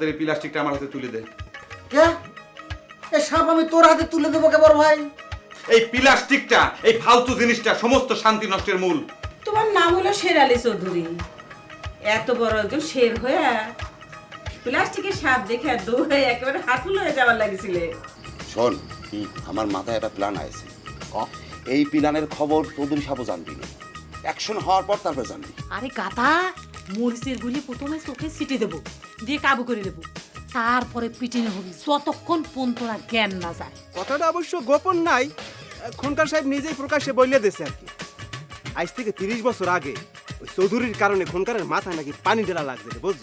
তোর হাতের এই প্লাস্টিকটা আমার হাতে তুলে দে। কে? এ সাপ আমি তোর হাতে তুলে দেবো কে বড় ভাই? এই প্লাস্টিকটা এই ফালতু জিনিসটা সমস্ত শান্তি নষ্টের মূল। তোমার নাম হলো শের আলী চৌধুরী। এত বড় একজন শের হয়ে প্লাস্টিকের সাপ দেখে দৌড়ে একেবারে হাতুল হয়ে যাওয়ার লাগছিলে। শোন আমার মাথায় একটা প্ল্যান আছে এই প্ল্যানের খবর তোদের সাপও জানবি না। অ্যাকশন হওয়ার পর তারপর জানবি। আরে গাতা মরিচের গুলি প্রথমে চোখে ছিটে দেবো দিয়ে কাবু করে দেবো তারপরে পিটিনে হবি যতক্ষণ পন তোরা জ্ঞান না যায়। কথাটা অবশ্য গোপন নাই খনকার সাহেব নিজেই প্রকাশ্যে বলে দিয়েছে আর কি। আজ থেকে তিরিশ বছর আগে ওই চৌধুরীর কারণে খনকারের মাথায় নাকি পানি ঢালা লাগছে বুঝছ?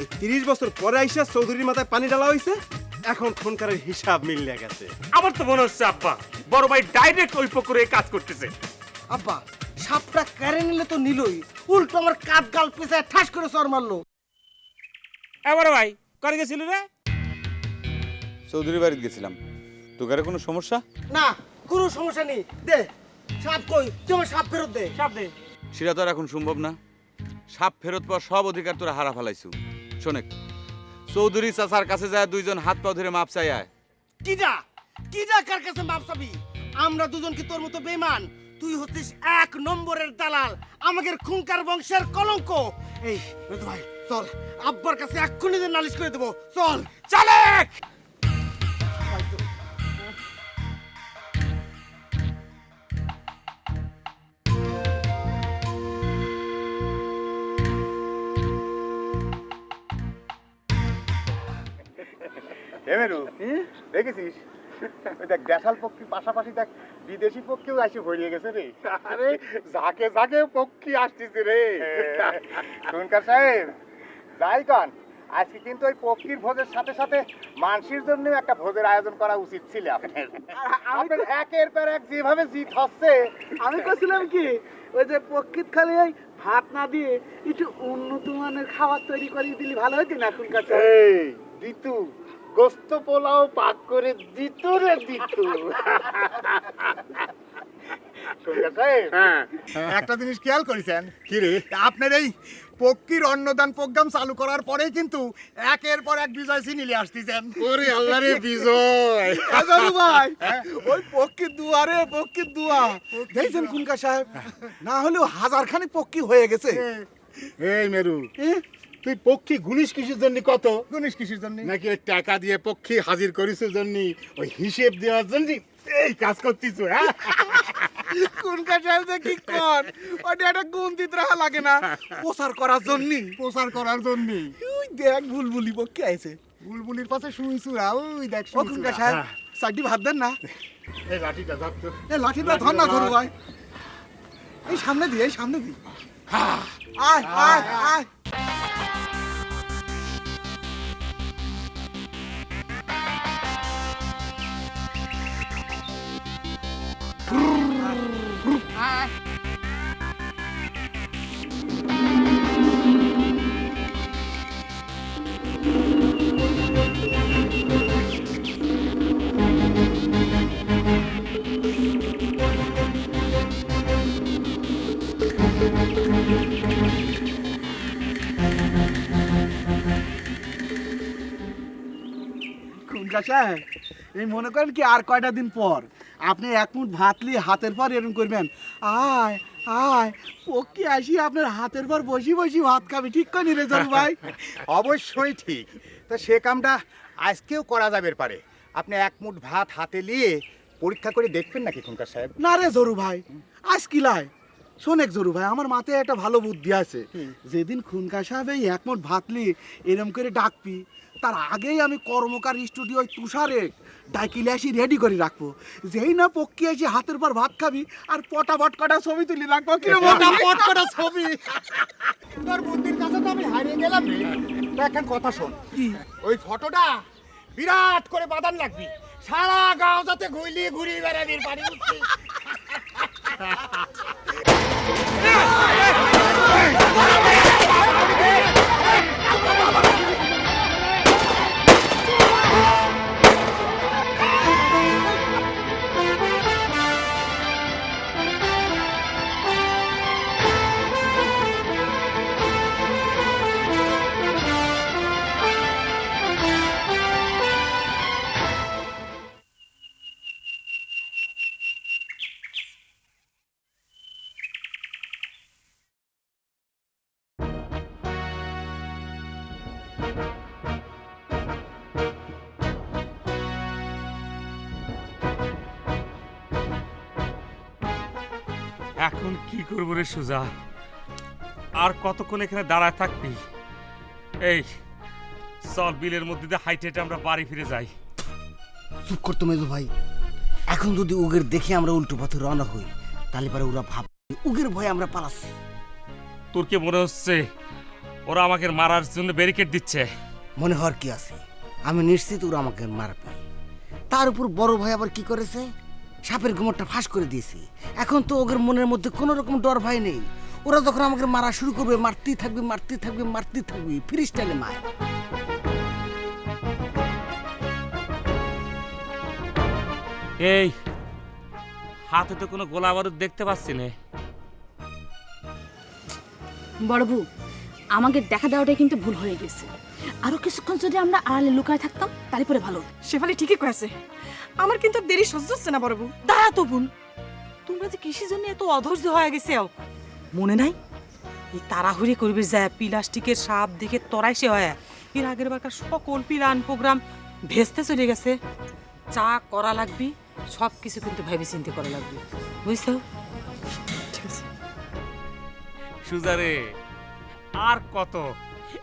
এই তিরিশ বছর পরে আইসা চৌধুরীর মাথায় পানি ঢালা হয়েছে এখন খনকারের হিসাব মিললে গেছে। আমার তো মনে হচ্ছে আব্বা বড় ভাই ডাইরেক্ট ওই পুকুরে কাজ করতেছে। আব্বা সাপটা কেড়ে নিলে তো নিলই। উল্টো আমার কাপ গাল পেঁচায় ঠাস করে চর মারলো। এবারে ভাই করে গেছিল রে? চৌধুরী বাড়িতে গেছিলাম। তোকারে কোনো সমস্যা? না কোনো সমস্যা নেই। দে সাপ কই? তুই আমার সাপ ফেরত দে। সাপ দে। সেটা তো আর এখন সম্ভব না। সাপ ফেরত পাওয়ার সব অধিকার তোরা হারা ফেলাইছু। শোনেক চৌধুরী চাচার কাছে যায় দুইজন হাত পা ধরে মাপ চাই আয়। কিডা? কিডা কার কাছে মাপ চাবি? আমরা দুজন কি তোর মতো বেমান তুই হচ্ছিস এক নম্বরের দালাল, আমাদের খুঙ্কার বংশের কলঙ্ক। এই ভাই, চল, আব্বার কাছে এক্ষুনি নালিশ করে দেবো। চল চলে এমেরু দেখেছিস? দেখ দেশাল পক্ষী পাশাপাশি দেখ বিদেশি পক্ষীও আসে ভরিয়ে গেছে রে। আরে ঝাঁকে ঝাঁকে পক্ষী আসতেছে রে। শুনকার সাহেব যাই কন আজকে কিন্তু ওই পক্ষীর ভোজের সাথে সাথে মানসির জন্য একটা ভোজের আয়োজন করা উচিত ছিল। আপনার আপনার একের পর এক যেভাবে জিত হচ্ছে। আমি কছিলাম কি ওই যে প্রকৃত খালি ওই ভাত না দিয়ে একটু উন্নত মানের খাবার তৈরি করে দিলে ভালো হতো না এখনকার এই দিতু গোস্ত পোলাও পাক করে দিতু রে দিতু। সাহেব। একটা জিনিস খেয়াল করেছেন? কি রে? আপনার এই পক্ষীর অন্নদান প্রোগ্রাম চালু করার পরেই কিন্তু একের পর এক বিজয় চিনিলে আসতেছেন। ওরে আল্লাহ রে বিজয়। ভাই। ওই পক্ষীর দুয়ারে পক্ষীর দুয়া। দেখছেন খুনকার সাহেব? না হলেও হাজার খানি পক্ষী হয়ে গেছে। এই মেরু। তুই পক্ষী গুনিস কিসের জন্য কত? গুনিস কিসের জন্য? নাকি ওই টাকা দিয়ে পক্ষী হাজির করিস জন্য ওই হিসেব দেওয়ার জন্য? এই কাজ করতিস হ্যাঁ? খুনকার সাহেব যে কি কর? ওটা একটা রাখা লাগে না। প্রচার করার জন্য। প্রচার করার জন্য। ওই দেখ বুলবুলি পক্ষী আইছে। বুলবুলির পাশে শুই সুরা ওই দেখ সাহেব চারটি ভাত দেন না? এই লাঠিটা ধর তো। এ লাঠিটা ধর না ধরু ভাই। এই সামনে দি এই সামনে দি আয় আয় আয় সাহেব এই মনে করেন কি আর কয়টা দিন পর আপনি এক মুঠ ভাত নিয়ে হাতের পর এরকম করবেন। আয় আয় পক্ষী আসি আপনার হাতের পর বসি বসি ভাত খাবি। ঠিক করে নিলে ভাই? অবশ্যই ঠিক। তা সে কামটা আজকেও করা যাবে পারে। আপনি এক মুঠ ভাত হাতে নিয়ে পরীক্ষা করে দেখবেন নাকি খুনকার সাহেব? না রে জরু ভাই আজ কি লাই? শোনেক জরু ভাই আমার মাথায় একটা ভালো বুদ্ধি আছে। যেদিন খুনকা সাহেব এই এক মুঠ ভাত নিয়ে এরম করে ডাকবি তার আগেই আমি কর্মকার স্টুডিও তুষারে ডাকিলে আসি রেডি করে রাখব। যেই না পক্ষী এসে হাতের পর ভাত খাবি আর পটা পট কটা ছবি তুলি রাখব কি ছবি। তোর বুদ্ধির কাছে তো আমি হারিয়ে গেলাম রে। তা এখন কথা শোন। ওই ফটোটা বিরাট করে বাদান লাগবি। সারা গাঁও যাতে ঘুরলি ঘুরি বেড়াবি পারি এখন কি করব রে সুজা? আর কতক্ষণ এখানে দাঁড়ায় থাকবি? এই চল বিলের মধ্যে দিয়ে হাইটে হেঁটে আমরা বাড়ি ফিরে যাই। চুপ করতো মেজো ভাই। এখন যদি উগের দেখে আমরা উল্টো পথে রওনা হই তাহলে পরে ওরা ভাব উগের ভয়ে আমরা পালাচ্ছি। তোর কি মনে হচ্ছে ওরা আমাকে মারার জন্য ব্যারিকেড দিচ্ছে? মনে হওয়ার কি আছে? আমি নিশ্চিত ওরা আমাকে মারবে। তার উপর বড় ভাই আবার কি করেছে? সাপের গোমরটা ফাঁস করে দিয়েছি। এখন তো ওদের মনের মধ্যে কোনো রকম ডর ভয় নেই। ওরা যখন আমাকে মারা শুরু করবে মারতেই থাকবে মারতেই থাকবে মারতেই থাকবে ফ্রি স্টাইলে মায় এই হাতে তো কোনো গোলা বারুদ দেখতে পাচ্ছি না। বড়বু আমাকে দেখা দেওয়াটাই কিন্তু ভুল হয়ে গেছে। আরও কিছুক্ষণ যদি আমরা আড়ালে লুকায় থাকতাম তাহলে পরে ভালো। শেফালি ঠিকই কয়েছে। আমার কিন্তু আর দেরি সহ্য হচ্ছে না বড়বু দাঁড়া তো বোন। তোমরা যে কৃষির জন্য এত অধৈর্য হয়ে গেছে মনে নাই? এই তাড়াহুড়ি করবে যায় প্লাস্টিকের সাপ দেখে তরাই সে হয়। এর আগের বারকার সকল প্লান প্রোগ্রাম ভেস্তে চলে গেছে। চা করা লাগবে সব কিছু কিন্তু ভেবে চিন্তে করা লাগবে। বুঝছ? ঠিক আছে সুজারে আর কত?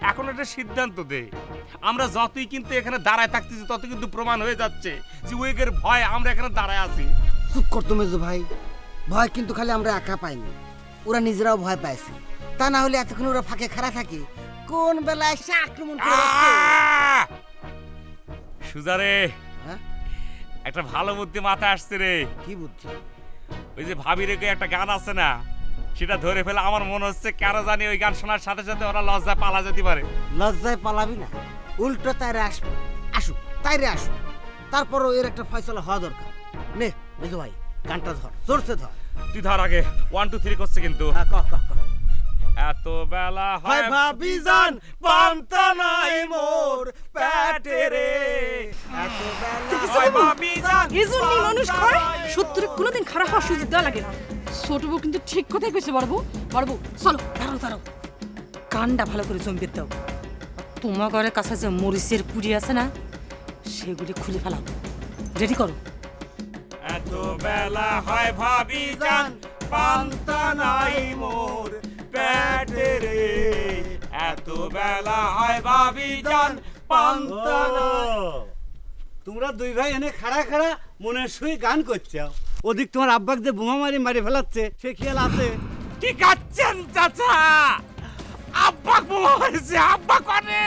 এখন একটা সিদ্ধান্ত দে আমরা যতই কিন্তু এখানে দাঁড়ায় থাকতেছি তত কিন্তু প্রমাণ হয়ে যাচ্ছে যে উইকের ভয় আমরা এখানে দাঁড়ায় আছি। চুপ করতো মেজো ভাই। ভয় কিন্তু খালি আমরা একা পাইনি। ওরা নিজেরাও ভয় পাইছে। তা না হলে এতক্ষণ ওরা ফাঁকে খাড়া থাকে কোন বেলায় সে আক্রমণ করে! সুজারে হ্যাঁ? একটা ভালো বুদ্ধি মাথায় আসছে রে। কি বুদ্ধি? ওই যে ভাবি রেগে একটা গান আছে না? সেটা ধরে ফেলে আমার মনে হচ্ছে কেন জানি ওই গান শোনার সাথে সাথে ওরা লজ্জায় পালা যেতে পারে। লজ্জায় পালাবি না। উল্টো তাইরে আসবে। আসুক তাইরে আসুক। তারপরও এর একটা ফয়সলা হওয়া দরকার। নে মেজো ভাই গানটা ধর জোরসে ধর। তুই ধর আগে। ওয়ান টু থ্রি করছে কিন্তু। হ্যাঁ কহ কহ কহ এত বেলা হয় ভাবি জান পান্তা নাই মোর পেটে রে। এত বেলা হয় ভাবি জান মানুষ খায়? সত্যি কোনোদিন খারাপ হওয়ার সুযোগ দেওয়া লাগে না। ছোট বউ কিন্তু ঠিক কথাই কইছে বড়বু বড়বু চলো দাঁড়াও দাঁড়াও। কানটা ভালো করে জমবে দাও। তোমার ঘরের কাছে যে মরিচের পুরি আছে না সেগুলি খুলে ফেলাও। রেডি করো। এত বেলা হয় ভাবি জান পান্তা নাই মোর পেটে রে। এত বেলা হয় ভাবি জান পান্তা নাই। তোমরা দুই ভাই এনে খাড়া খাড়া মনে শুয়ে গান করছ। ওদিক তোমার আব্বাক যে বোমা মারি মারি ফেলাচ্ছে সে খেয়াল আছে? কি খাচ্ছেন চাচা? আব্বা বোমা হয়েছে আব্বা কনে?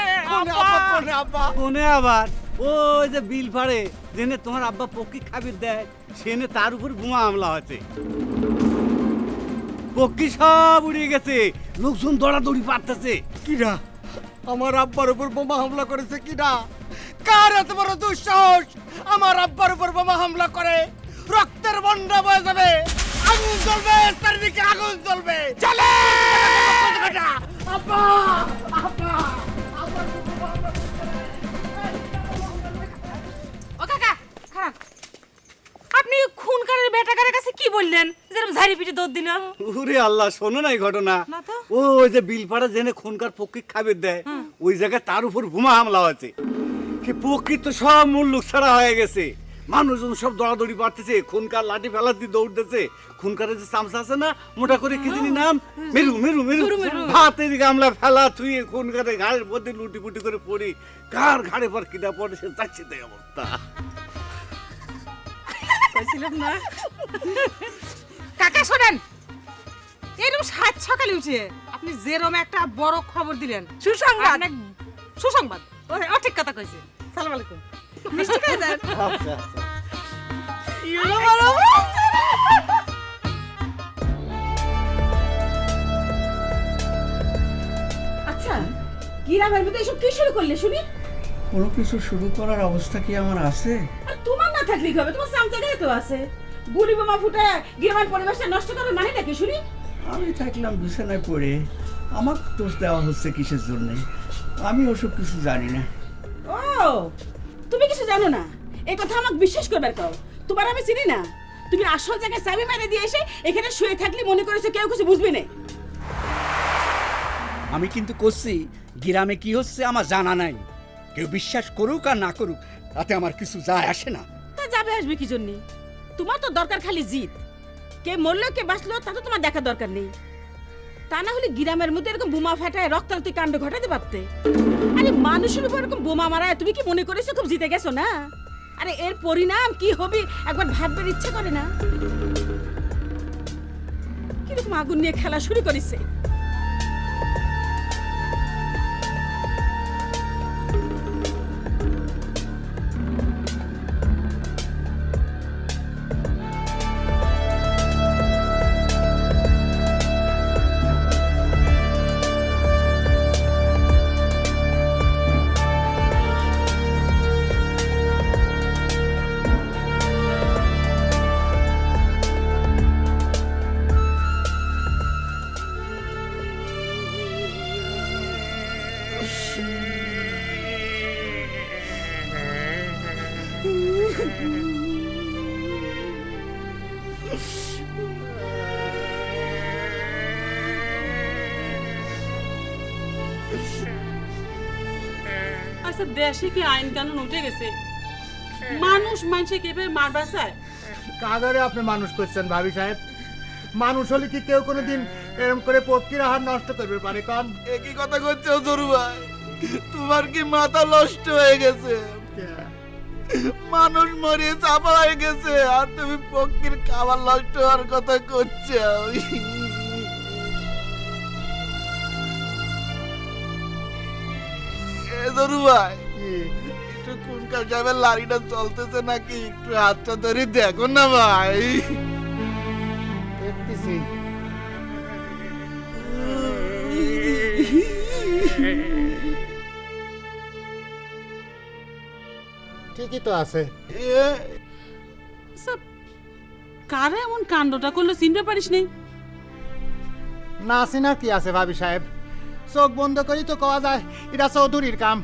আব্বা কোনে আবার? ওই যে বিল পাড়ে জেনে তোমার আব্বা পক্ষী খাবির দেয় সেনে তার উপর বোমা হামলা হয়েছে। পক্ষী সব উড়িয়ে গেছে লোকজন দৌড়াদৌড়ি পারতেছে। কিরা আমার আব্বার উপর বোমা হামলা করেছে কিনা কার এত বড় দুঃসাহস? আমার আব্বার উপর বোমা হামলা করে। রক্তের বন্যা বয়ে যাবে। আগুন জ্বলবে চারিদিকে আগুন জ্বলবে। চলে! আব্বা আব্বা ও কাকা খারাপ। আপনি খুনকারের বেটাকারের কাছে কি বললেন? যেরকম ঝাড়ি পিঠে দৌড় দিল ওরে আল্লাহ শোনো না এই ঘটনা। ও ওই যে বিলপাড়া জেনে খুনকার পক্ষী খাবির দেয় ওই জায়গায় তার উপর বোমা হামলা হয়েছে। সে পক্ষী তো সব মুল্লুক ছাড়া হয়ে গেছে। মানুষজন সব দৌড়াদৌড়ি পারতেছে খুনকার লাঠি ফেলা দিয়ে দৌড়তেছে। খুনকারের যে চামচা আছে না মোটা করে কি জানি নাম? মেরু মেরু মেরু। ভাতের গামলা ফেলা থুয়ে খুনকারে ঘাড়ের মধ্যে লুটি পুটি করে পড়ি। কার ঘাড়ে পর কিনা পড়ে সে যাচ্ছে তাই অবস্থা। কইছিলাম না? কাকা শোনেন। এরকম সাত সকালে উঠে আপনি যেরকম একটা বড় খবর দিলেন। সুসংবাদ। সুসংবাদ। ও ঠিক কথা কইছে। সালাম আলাইকুম। মিষ্টি খাই যান আচ্ছা আচ্ছা। আচ্ছা গ্রামের ভিতরে এসব কি শুরু করলে শুনি? কোনো কিছু শুরু করার অবস্থা কি আমার আছে? আর তোমার না থাকলে কি হবে? তোমার চামচাটাই তো আছে। গুলি বোমা ফুটে গ্রামের পরিবেশটা নষ্ট করবে মানে নাকি শুনি? আমি থাকলাম বিছানায় পড়ে। আমার দোষ দেওয়া হচ্ছে কিসের জন্য? আমি ওসব কিছু জানি না। ও কিছু জানো না? এই কথা আমাকে বিশ্বাস করবার কাও। তোমার আমি চিনি না। তুমি আসল জায়গায় চাবি মেরে দিয়ে এসে এখানে শুয়ে থাকলে মনে করেছ কেউ কিছু বুঝবে না। আমি কিন্তু করছি গ্রামে কি হচ্ছে আমার জানা নাই। কেউ বিশ্বাস করুক আর না করুক তাতে আমার কিছু যায় আসে না। তা যাবে আসবে কি জন্যে? তোমার তো দরকার খালি জিত। কে মরলো কে বাঁচলো তা তো তোমার দেখার দরকার নেই। তা না হলে গ্রামের মধ্যে এরকম বোমা ফাটায় রক্তারক্তি কাণ্ড ঘটাতে পারতে। আরে মানুষের উপর এরকম বোমা মারায়, তুমি কি মনে করেছ খুব জিতে গেছো না? আরে এর পরিণাম কি হবে একবার ভাববার ইচ্ছে করে না? কীরকম আগুন নিয়ে খেলা শুরু করেছে? আচ্ছা দেশে কি আইন কানুন উঠে গেছে? মানুষ মানুষে কীভাবে মারবার চায় কাদারে আপনি মানুষ করছেন ভাবি সাহেব? মানুষ হলে কি কেউ কোনোদিন এরকম করে পক্ষীর আহার নষ্ট করবে পারে? কম একই কথা করছ জরু ভাই। তোমার কি মাথা নষ্ট হয়ে গেছে? মানুষ মরিয়ে চাপা হয়ে গেছে আর তুমি পক্ষীর খাবার নষ্ট হওয়ার কথা করছ। জরু ভাই একটু কোনকার সাহেবের লারিটা চলতেছে নাকি? একটু হাতটা ধরে দেখো না ভাই। দেখতেছি। ঠিকই তো আছে। কারা এমন কাণ্ডটা করল চিনতে পারিস নেই না চিনা কি আছে ভাবি সাহেব? চোখ বন্ধ করি তো কওয়া যায় এটা চৌধুরীর কাম।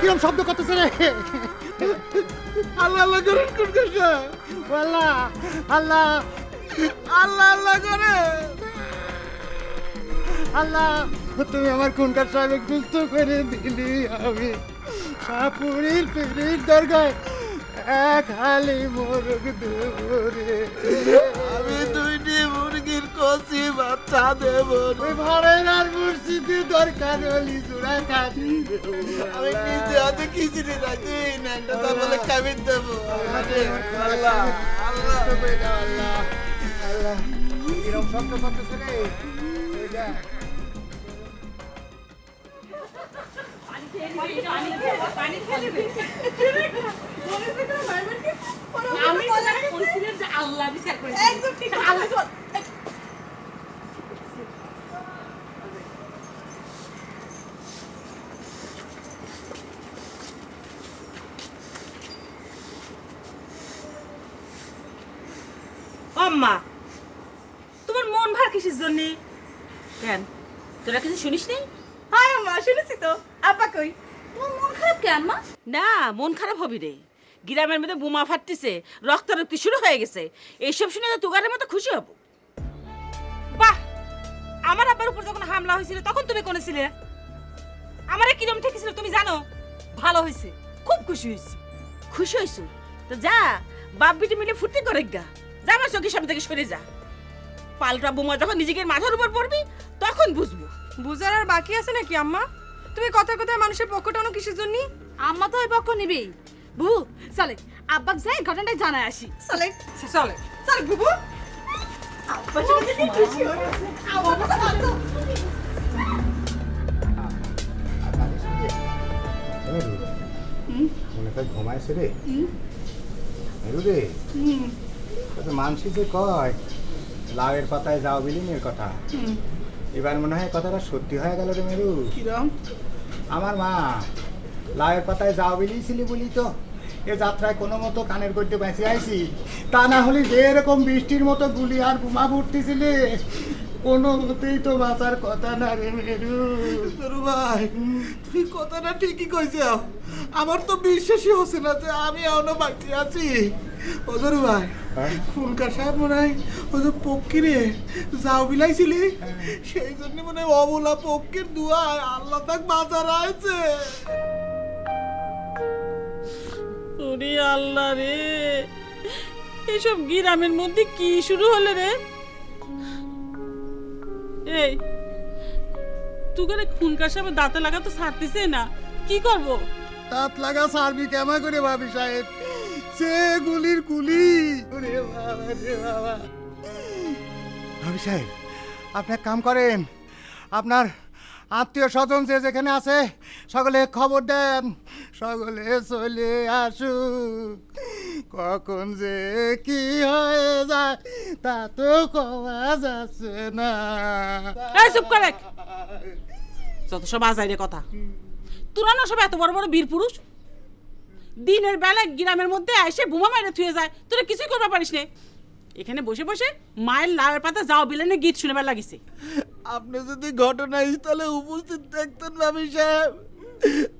কিরম শব্দ করতেছে রে? আল্লাহ আল্লাহ করেন কোনকার সাহেব আল্লাহ আল্লাহ আল্লাহ আল্লাহ করে আল্লাহ তুমি আমার খুনকার সাহেব সুস্থ করে দিলি আমি। সাপুরির পিড়ির দরগায় হালি মোরগ দূরে আমি দুইটি মুরগির কষি বাচ্চা দেব। ওই ভাড়ের আর মুর্শিদি দরকার হলি জোড়া খাবি আমি নিজে হাতে খিচুড়ি রাখি ন্যাংটা তারপরে খাবি দেব। আল্লাহ আল্লাহ। আল্লাহ শব্দ করতেছে রে এই দেখ। আমি বলছিলাম যে আল্লাহ বিচার করে একদম ঠিক আল্লাহ আম্মা তোমার মন ভার কিসের জন্যে? কেন? তোরা কিছু শুনিস নেই হ্যাঁ মা শুনেছি তো। আপা কই? তোমার মন খারাপ কেন মা? না মন খারাপ হবি রে। গ্রামের মধ্যে বোমা ফাটতেছে রক্তারক্তি শুরু হয়ে গেছে। এইসব শুনে তো তুগারের মতো খুশি হব। বাহ! আমার আব্বার উপর যখন হামলা হয়েছিল তখন তুমি কোনে ছিলে? আমারে কিরম ঠেকেছিল তুমি জানো? ভালো হয়েছে খুব খুশি হয়েছি। খুশি হয়েছু? তো যা বাপ বিটি মিলে ফুর্তি করে গা। যা আমার চোখের সামনে থেকে সরে যা। পাল্টা বোমা যখন নিজেকে মাথার উপর পড়বি তখন বুঝব। বুঝার আর বাকি আছে নাকি আম্মা? তুমি কথায় কথায় মানুষের পক্ষ টানো কিসের জন্য? আম্মা তো ওই পক্ষ নিবেই। বু চলে। আব্বাক যাই ঘটনাটা জানায় আসি। চলে চলে চল বুবু। মনে হয় ঘুমাইছে রে। মেরু রে মানসি যে কয় লাউয়ের পাতায় যাও বিলিনের কথা। এবার মনে হয় কথাটা সত্যি হয়ে গেল রে মেরু। কিরম? আমার মা লাউয়ের পাতায় যাও বিলিয়েছিলি বলি তো। এ যাত্রায় কোনো মতো কানের করতে বেঁচে আইছি। তা না হলে যে এরকম বৃষ্টির মতো গুলি আর বোমা ফুটতেছিলে কোনো মতেই তো বাঁচার কথা না রে মেরু। ভাই তুমি কথাটা ঠিকই কইছো। আমার তো বিশ্বাসই হচ্ছে না যে আমি এখনও বাঁচিয়ে আছি। ও ভাই খুনকার সাহেব মনে হয় যে পক্ষীরে যাও বিলাইছিলি। সেই জন্য মনে হয় অবলা পক্ষীর দুয়া আল্লাহ তাক বাজার আছে। ওরে আল্লাহ রে। এসব গ্রামের মধ্যে কি শুরু হলো রে? এই তুগারে খুনকার সাহেব দাঁতে লাগা তো ছাড়তেছে না। কি করব? দাঁত লাগা সারবি কেমন করে ভাবি সাহেব? সে গুলির কুলি। ওরে বাবা রে বাবা। ভাবি সাহেব, আপনি কাম করেন। আপনার আত্মীয় স্বজন যে যেখানে আছে, সকলে খবর দেন। সকলে চলে আসুক কখন যে কি হয়ে যায় তা তো কওয়া যাচ্ছে না। এই চুপ করে যত সব আজাইরে কথা। তোরা না সব এত বড় বড় বীর পুরুষ? দিনের বেলা গ্রামের মধ্যে এসে বোমা মারে থুয়ে যায়। তোরা কিছুই করতে পারিস নে। এখানে বসে বসে মায়ের লাউয়ের পাতা যাও বিলেনে গীত শুনেবার লাগিছে। আপনি যদি ঘটনাস্থলে উপস্থিত থাকতেন ভাবি সাহেব।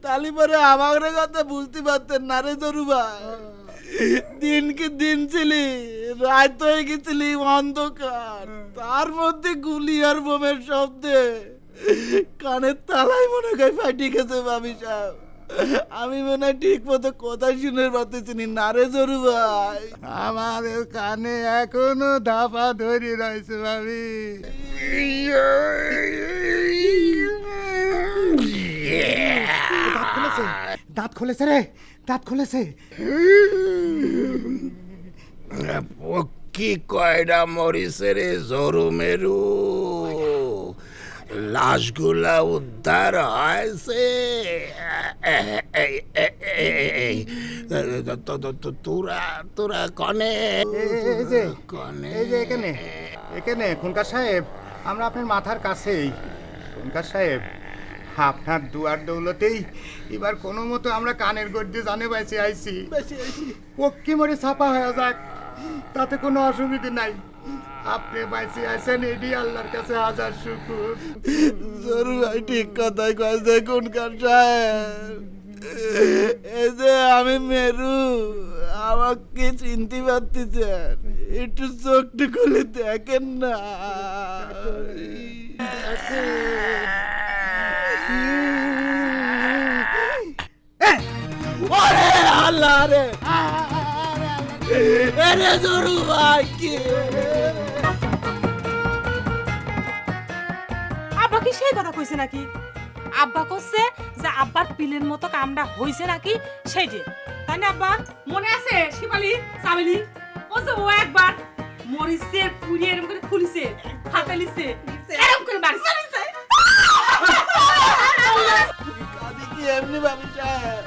তাহলে পরে আমার কথা বুঝতে পারতেন না রে জরুবা দিনকে দিন ছিলি রাত হয়ে গেছিলি অন্ধকার। তার মধ্যে গুলি আর বোমের শব্দে কানের তালাই মনে হয় ফাটি গেছে ভাবি সাহেব। আমি মনে হয় ঠিক মতো কথা শুনে পারতেছি না রে জরু ভাই। আমার কানে এখনও ধাপা ধরে রয়েছে ভাবি দাঁত খুলেছে দাঁত খুলেছে রে দাঁত খুলেছে। পক্ষী কয়টা মরিছে রে জরু মেরু? লাশগুলা উদ্ধার হয়েছে। তোরা তোরা কনে? যে কনে? যে এখানে এখানে খুনকার সাহেব আমরা আপনার মাথার কাছেই। খুনকার সাহেব আপনার দুয়ার দৌলতেই। এবার কোনো মতো আমরা কানের গদ্যে জানে বেঁচে আইছি। পক্ষী মরে ছাপা হয়ে যাক তাতে কোনো অসুবিধে নাই। আপনি বাইসে আছেন এডি আল্লাহর কাছে হাজার শুকুর। জরুর ভাই ঠিক কথাই কয়েছে খুনকার সাহেব। এই যে আমি মেরু আমাকে চিনতে পারতেছেন? একটু চোখটি খুলে দেখেন না। ওরে আল্লাহ রে। এরে জরু ভাই কি। আব্বা কি সেই কথা কইছে নাকি? আব্বা কইছে যে আব্বার পিলের মতো কামটা হইছে নাকি সেই যে। তাই না আব্বা? মনে আছে শিবালি চামেলি? ও যে ও একবার মরিছে পুড়িয়ে এরকম করে খুলিছে হাতে লিছে এরকম করে কি এমনি ভাবি সাহেব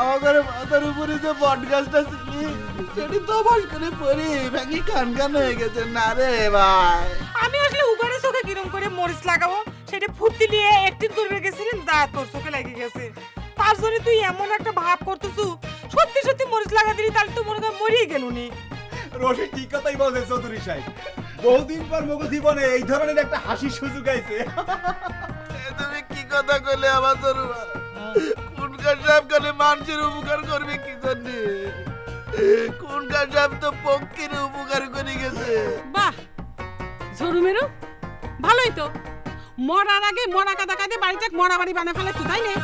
আমার মাথার উপরে যে বট গাছটা ছিল সেটি তো বাস করে পড়ি ভেঙে কান কান হয়ে গেছে। না রে ভাই। আমি আসলে উগারে চোখে কিরম করে মরিচ লাগাবো সেটা ফুর্তি নিয়ে একদিন করবে গেছিলেন দা তোর চোখে লেগে গেছে। তার জন্য তুই এমন একটা ভাব করতেছু সত্যি সত্যি মরিচ লাগা দিলি তাহলে তো মনে হয় মরিয়ে গেল নি রশি ঠিক কথাই বলছে চৌধুরী সাহেব। বহুদিন পর মগ জীবনে এই ধরনের একটা হাসির সুযোগ আইছে। তুমি কি কথা কইলে আমার জরু মানুষের উপকার করবে কি জন্য কোনকার সাহেব তো পক্ষের উপকার করে গেছে? বাহ, ঝরু ভালোই তো। মরার আগে মরা কাদা কাঁদে বাড়িটা মরা বাড়ি বানা ফেলেছো, তাই না?